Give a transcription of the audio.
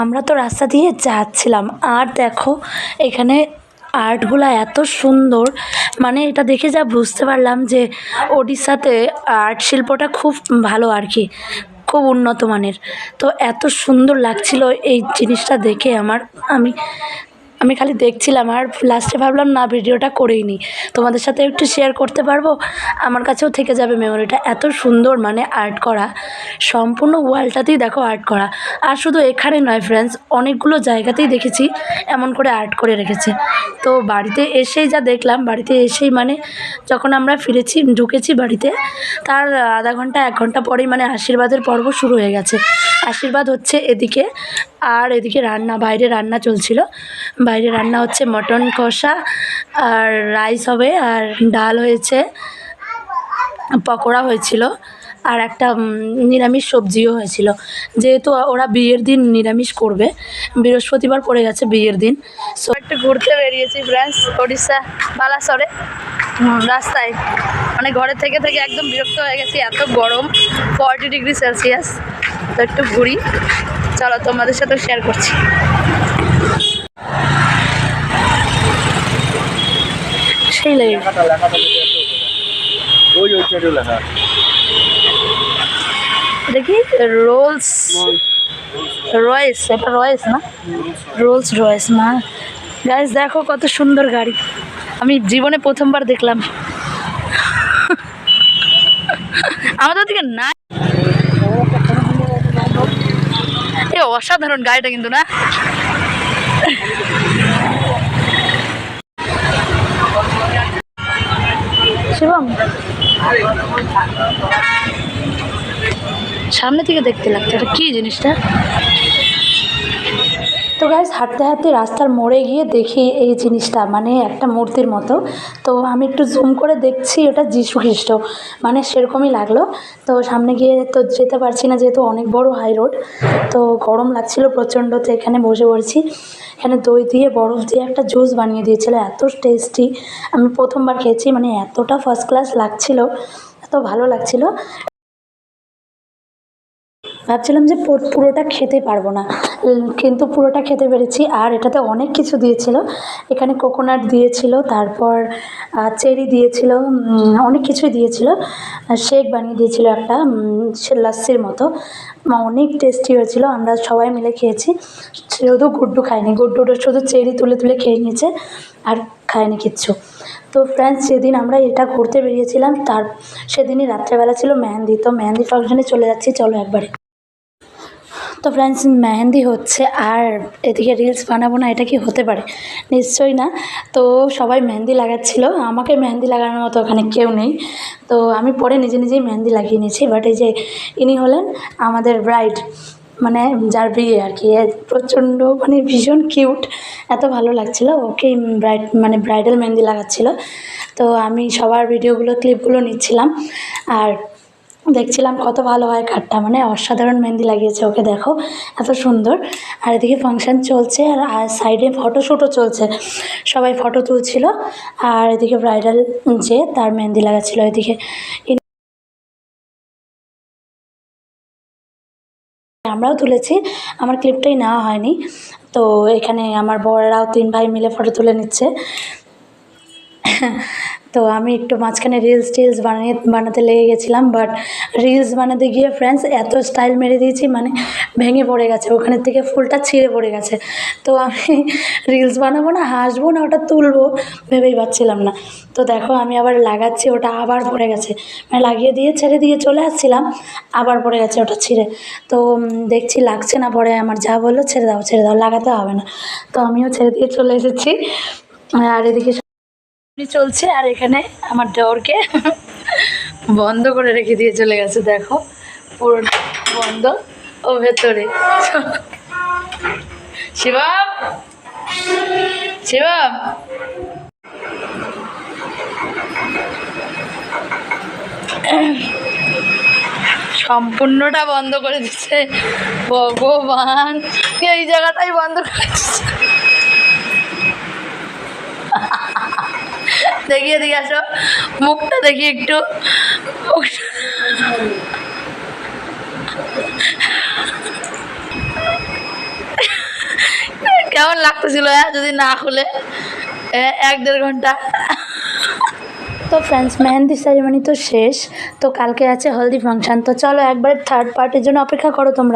আমরা তো রাস্তা দিয়ে যাচ্ছিলাম। আর দেখো, এখানে আর্টগুলো এত সুন্দর। মানে এটা দেখে যা বুঝতে পারলাম যে ওড়িশাতে আর্ট শিল্পটা খুব ভালো আর কি, খুব উন্নত মানের। তো এত সুন্দর লাগছিল এই জিনিসটা দেখে আমার, আমি আমি খালি দেখছিলাম আর লাস্টে ভাবলাম, না, ভিডিওটা করেই নিই তোমাদের সাথে একটু শেয়ার করতে পারব? আমার কাছেও থেকে যাবে মেমোরিটা এত সুন্দর মানে আর্ট করা। সম্পূর্ণ ওয়ালটাতেই দেখো আর্ট করা। আর শুধু এখানে নয় ফ্রেন্ডস অনেকগুলো জায়গাতেই দেখেছি, এমন করে আর্ট করে রেখেছে। তো বাড়িতে এসেই যা দেখলাম, বাড়িতে এসেই মানে যখন আমরা ফিরেছি, ঢুকেছি বাড়িতে, তার আধা ঘণ্টা, এক ঘণ্টা পরেই মানে আশীর্বাদের পর্ব শুরু হয়ে গেছে। আশীর্বাদ হচ্ছে এদিকে, আর এদিকে রান্না, বাইরে রান্না চলছিল। বাইরে রান্না হচ্ছে মটন কষা আর রাইস হবে আর ডাল হয়েছে, পকোড়া হয়েছিল আর একটা নিরামিষ সবজিও হয়েছিল। যেহেতু ওরা বিয়ের দিন নিরামিষ করবে, বৃহস্পতিবার পড়ে গেছে বিয়ের দিন। সো একটু ঘুরতে বেরিয়েছি ফ্রেন্ডস ওড়িশা, বালাসরে রাস্তায়। মানে ঘরে থেকে থেকে একদম বিরক্ত হয়ে গেছি, এত গরম ফর্টি ডিগ্রি সেলসিয়াস তো একটু ঘুরি। চলো তোমাদের সাথেও শেয়ার করছি। ওই ওই সাইডে লেখা। দেখি রোলস রয়েস এটা রয়েস না? রোলস রয়েস না গাইজ দেখো কত সুন্দর গাড়ি। আমি জীবনে প্রথমবার দেখলাম। আমাদের দিকে না অসাধারণ গাড়িটা কিন্তু না? সামনে থেকে দেখতে লাগতো। এটা কি জিনিসটা? তো গাইজ হাঁটতে হাঁটতে রাস্তার মোড়ে গিয়ে দেখি এই জিনিসটা মানে একটা মূর্তির মতো। তো আমি একটু জুম করে দেখছি, ওটা যিশু খ্রিস্ট মানে সেরকমই লাগল। তো সামনে গিয়ে তো যেতে পারছি না, যেহেতু অনেক বড় হাই রোড তো গরম লাগছিল প্রচণ্ড, তো এখানে বসে পড়ছি। এখানে দই দিয়ে, বরফ দিয়ে একটা জুস বানিয়ে দিয়েছিল, এত টেস্টি আমি প্রথমবার খেয়েছি মানে এতটা ফার্স্ট ক্লাস লাগছিল, এত ভালো লাগছিল। ভাবছিলাম যে পুরোটা খেতে পারব না। কিন্তু পুরোটা খেতে পেরেছি। আর এটাতে অনেক কিছু দিয়েছিল। এখানে কোকোনাট দিয়েছিল, তারপর চেরি দিয়েছিল অনেক কিছুই দিয়েছিল। শেক বানিয়ে দিয়েছিল একটা লাস্সির মতো। অনেক টেস্টি হয়েছিল। আমরা সবাই মিলে খেয়েছি। শুধু গুড্ডু খায়নি। গুড্ডুটা শুধু চেরি তুলে তুলে খেয়ে নিয়েছে আর খায়নি কিচ্ছু। তো ফ্রেন্ডস যেদিন আমরা এটা ঘুরতে বেরিয়েছিলাম, তার, সেদিনই রাত্রেবেলা ছিল মেহেন্দি। তো মেহেন্দি ফাংশনে চলে যাচ্ছি। চলো একবারে। তো ফ্রেন্ডস মেহেন্দি হচ্ছে আর এদিকে রিলস বানাবো না, এটা কি হতে পারে? নিশ্চয়ই না। তো সবাই মেহেন্দি লাগাচ্ছিল। আমাকে মেহেন্দি লাগানোর মতো ওখানে কেউ নেই। তো আমি পরে নিজে নিজেই মেহেন্দি লাগিয়ে নিয়েছি। বাট এই যে ইনি হলেন আমাদের ব্রাইড মানে যার বিয়ে আর কি। প্রচণ্ড মানে ভীষণ কিউট এত ভালো লাগছিল। ওকেই ব্রাইড মানে ব্রাইডাল মেহেন্দি লাগাচ্ছিল। তো আমি সবার ভিডিওগুলো ক্লিপগুলো নিচ্ছিলাম। আর দেখছিলাম কত ভালো হয় কাঠটা মানে অসাধারণ মেহেন্দি লাগিয়েছে ওকে, দেখো, এত সুন্দর। আর এদিকে ফাংশন চলছে, আর সাইডে ফটোশ্যুটও চলছে। সবাই ফটো তুলছিল, আর এদিকে ব্রাইডাল যে তার মেহেন্দি লাগাচ্ছিল এদিকে। আমরাও তুলেছি, আমার ক্লিপটাই নেওয়া হয়নি। তো এখানে আমার বড়রাও তিন ভাই মিলে ফটো তুলে নিচ্ছে। তো আমি একটু মাঝখানে রিলস টিলস বানিয়ে, বানাতে লেগে গেছিলাম বাট রিলস বানাতে গিয়ে ফ্রেন্ডস এত স্টাইল মেরে দিয়েছি মানে ভেঙে পড়ে গেছে, ওখানের থেকে ফুলটা ছিঁড়ে পড়ে গেছে। তো আমি রিলস বানাবো না, হাসবো না, ওটা তুলবো, ভেবেই পাচ্ছিলাম না। তো দেখো, আমি আবার লাগাচ্ছি, ওটা আবার পড়ে গেছে। মানে লাগিয়ে দিয়ে, ছেড়ে দিয়ে চলে আসছিলাম, আবার পড়ে গেছে ওটা ছিঁড়ে। তো দেখছি লাগছে না, পরে আমার যা বলল, ছেড়ে দাও ছেড়ে দাও, লাগাতে হবে না। তো আমিও ছেড়ে দিয়ে চলে এসেছি। আর এদিকে চলছে আর এখানে আমার দেওরকে বন্ধ করে রেখে দিয়ে চলে গেছে, দেখো। পুরো বন্ধ ও ভেতরে। শিবম! শিবম! সম্পূর্ণটা বন্ধ করে দিচ্ছে। ভগবান! এই জায়গাটাই বন্ধ করে দিচ্ছে। দেখি এদিকে আসো। মুখটা দেখি একটু। কেমন লাগতেছিল হ্যাঁ? যদি না খুলে এক দেড় ঘণ্টা। তো ফ্রেন্ডস মেহেন্দি সেরিমনি তো শেষ। তো কালকে আছে হলদি ফাংশন তো চলো একবার থার্ড পার্টের জন্য অপেক্ষা করো তোমরা।